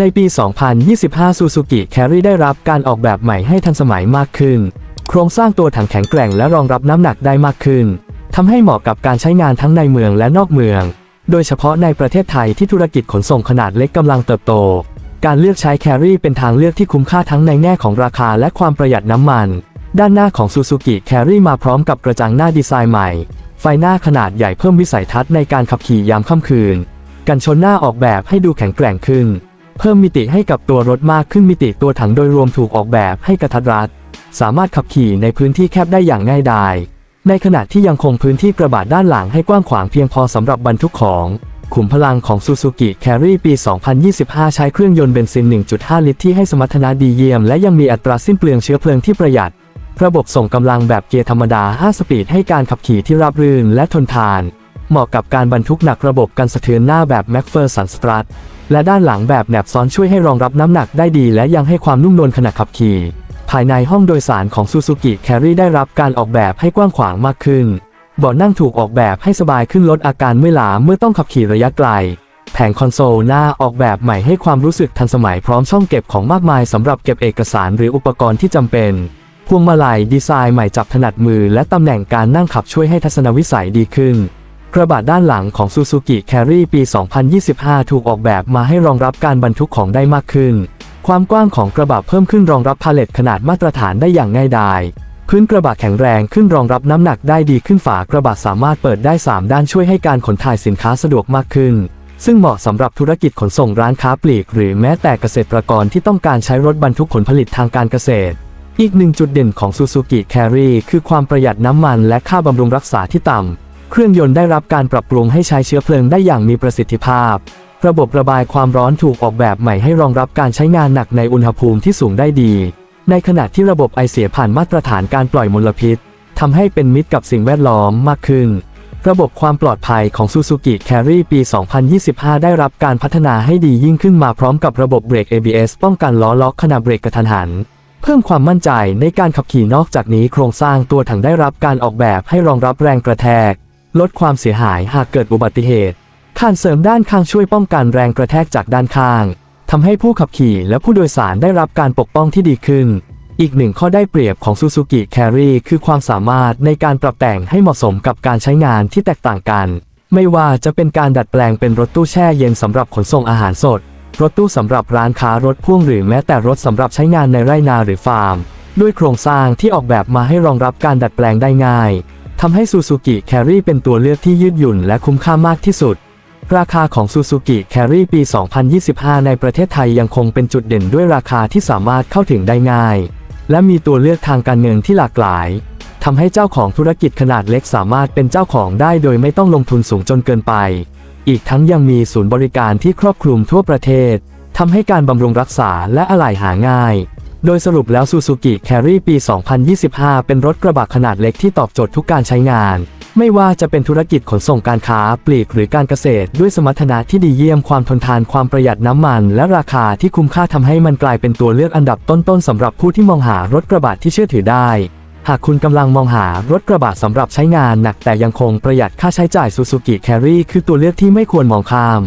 ในปี 2025 Suzuki Carry ได้รับการออกแบบใหม่ให้ทันสมัยมากขึ้น โครงสร้างตัวถังแข็งแกร่งและรองรับน้ำหนักได้มากขึ้นทำให้เหมาะกับการใช้งานทั้งในเมืองและนอกเมือง โดยเฉพาะในประเทศไทยที่ธุรกิจขนส่งขนาดเล็กกำลังเติบโต การเลือกใช้ Carry เป็นทางเลือกที่คุ้มค่าทั้งในแง่ของราคาและความประหยัดน้ำมัน ด้านหน้าของ Suzuki Carry มาพร้อมกับกระจังหน้าดีไซน์ใหม่ ไฟหน้าขนาดใหญ่เพิ่มวิสัยทัศน์ในการขับขี่ยามค่ำคืน กันชนหน้าออกแบบให้ดูแข็งแกร่งขึ้น เพิ่มมิติให้กับตัวรถมากขึ้นมิติตัวถังโดยรวมถูกออกแบบให้กระทัดรัด สามารถขับขี่ในพื้นที่แคบได้อย่างง่ายดาย ในขณะที่ยังคงพื้นที่กระบะด้านหลังให้กว้างขวางเพียงพอสำหรับบรรทุกของ ขุมพลังของ Suzuki Carry ปี 2025 ใช้เครื่องยนต์เบนซิน 1.5 ลิตรที่ให้สมรรถนะดีเยี่ยม และยังมีอัตราสิ้นเปลืองเชื้อเพลิงที่ประหยัด ระบบส่งกำลังแบบเกียร์ธรรมดา 5 สปีดให้การขับขี่ที่ราบรื่นและทนทาน เหมาะกับการบรรทุกหนักระบบกันสะเทือนหน้าแบบ MacPherson Strut และด้านหลังแบบแหนบซ้อนช่วยให้รองรับน้ำหนักได้ดี และยังให้ความนุ่มนวลขณะขับขี่ ภายในห้องโดยสารของ Suzuki Carry ได้รับการออกแบบให้กว้างขวางมากขึ้นเบาะนั่งถูกออกแบบให้สบายขึ้นลดอาการเมื่อยล้าเมื่อต้องขับขี่ระยะไกล แผงคอนโซลหน้าออกแบบใหม่ให้ความรู้สึกทันสมัยพร้อมช่องเก็บของมากมายสำหรับเก็บเอกสารหรืออุปกรณ์ที่จำเป็นพวงมาลัยดีไซน์ใหม่จับถนัดมือและตำแหน่งการนั่งขับช่วยให้ทัศนวิสัยดีขึ้น กระบะด้านหลังของ Suzuki Carry ปี 2025 ถูกออกแบบมาให้รองรับการบรรทุกของได้มากขึ้น ความกว้างของกระบะเพิ่มขึ้นรองรับพาเลตขนาดมาตรฐานได้อย่างง่ายดาย พื้นกระบะแข็งแรงขึ้นรองรับน้ำหนักได้ดีขึ้นฝากระบะสามารถเปิดได้ 3 ด้านช่วยให้การขนถ่ายสินค้าสะดวกมากขึ้น ซึ่งเหมาะสำหรับธุรกิจขนส่งร้านค้าปลีก หรือแม้แต่เกษตรกรที่ต้องการใช้รถบรรทุกผลผลิตทางการเกษตรอีกหนึ่งจุดเด่นของ Suzuki Carry คือความประหยัดน้ำมันและค่าบำรุงรักษาที่ต่ำ เครื่องยนต์ได้รับการปรับปรุงให้ใช้เชื้อเพลิงได้อย่างมีประสิทธิภาพ ระบบระบายความร้อนถูกออกแบบใหม่ให้รองรับการใช้งานหนักในอุณหภูมิที่สูงได้ดี ในขณะที่ระบบไอเสียผ่านมาตรฐานการปล่อยมลพิษทำให้เป็นมิตรกับสิ่งแวดล้อมมากขึ้น ระบบความปลอดภัยของ Suzuki Carry ปี 2025 ได้รับการพัฒนาให้ดียิ่งขึ้นมาพร้อมกับระบบเบรก ABS ป้องกันล้อล็อกขณะเบรกกระทันหันเพิ่มความมั่นใจในการขับขี่นอกจากนี้โครงสร้างตัวถังได้รับการออกแบบให้รองรับแรงกระแทก ลดความเสียหายหากเกิดอุบัติเหตุคานเสริมด้านข้างช่วยป้องกันแรงกระแทกจากด้านข้างทำให้ผู้ขับขี่และผู้โดยสารได้รับการปกป้องที่ดีขึ้น อีกหนึ่งข้อได้เปรียบของ Suzuki Carry คือความสามารถในการปรับแต่งให้เหมาะสมกับการใช้งานที่แตกต่างกัน ไม่ว่าจะเป็นการดัดแปลงเป็นรถตู้แช่เย็นสำหรับขนส่งอาหารสด รถตู้สำหรับร้านค้ารถพ่วงหรือแม้แต่รถสำหรับใช้งานในไร่นาหรือฟาร์ม ด้วยโครงสร้างที่ออกแบบมาให้รองรับการดัดแปลงได้ง่าย ทำให้ Suzuki Carry เป็นตัวเลือกที่ยืดหยุ่นและคุ้มค่ามากที่สุด ราคาของ Suzuki Carry ปี 2025 ในประเทศไทยยังคงเป็นจุดเด่นด้วยราคาที่สามารถเข้าถึงได้ง่าย และมีตัวเลือกทางการเงินที่หลากหลายทำให้เจ้าของธุรกิจขนาดเล็กสามารถเป็นเจ้าของได้โดยไม่ต้องลงทุนสูงจนเกินไป อีกทั้งยังมีศูนย์บริการที่ครอบคลุมทั่วประเทศทำให้การบำรุงรักษาและอะไหล่หาง่าย โดยสรุปแล้ว Suzuki Carry ปี 2025 เป็นรถกระบะขนาดเล็กที่ตอบโจทย์ทุกการใช้งาน ไม่ว่าจะเป็นธุรกิจขนส่งการค้า ปลีกหรือการเกษตร ด้วยสมรรถนะที่ดีเยี่ยมความทนทานความประหยัดน้ำมัน และราคาที่คุ้มค่าทำให้มันกลายเป็นตัวเลือกอันดับต้นๆสำหรับผู้ที่มองหารถกระบะที่เชื่อถือได้ หากคุณกำลังมองหารถกระบะสำหรับใช้งานหนักแต่ยังคงประหยัดค่าใช้จ่าย Suzuki Carry คือตัวเลือกที่ไม่ควรมองข้าม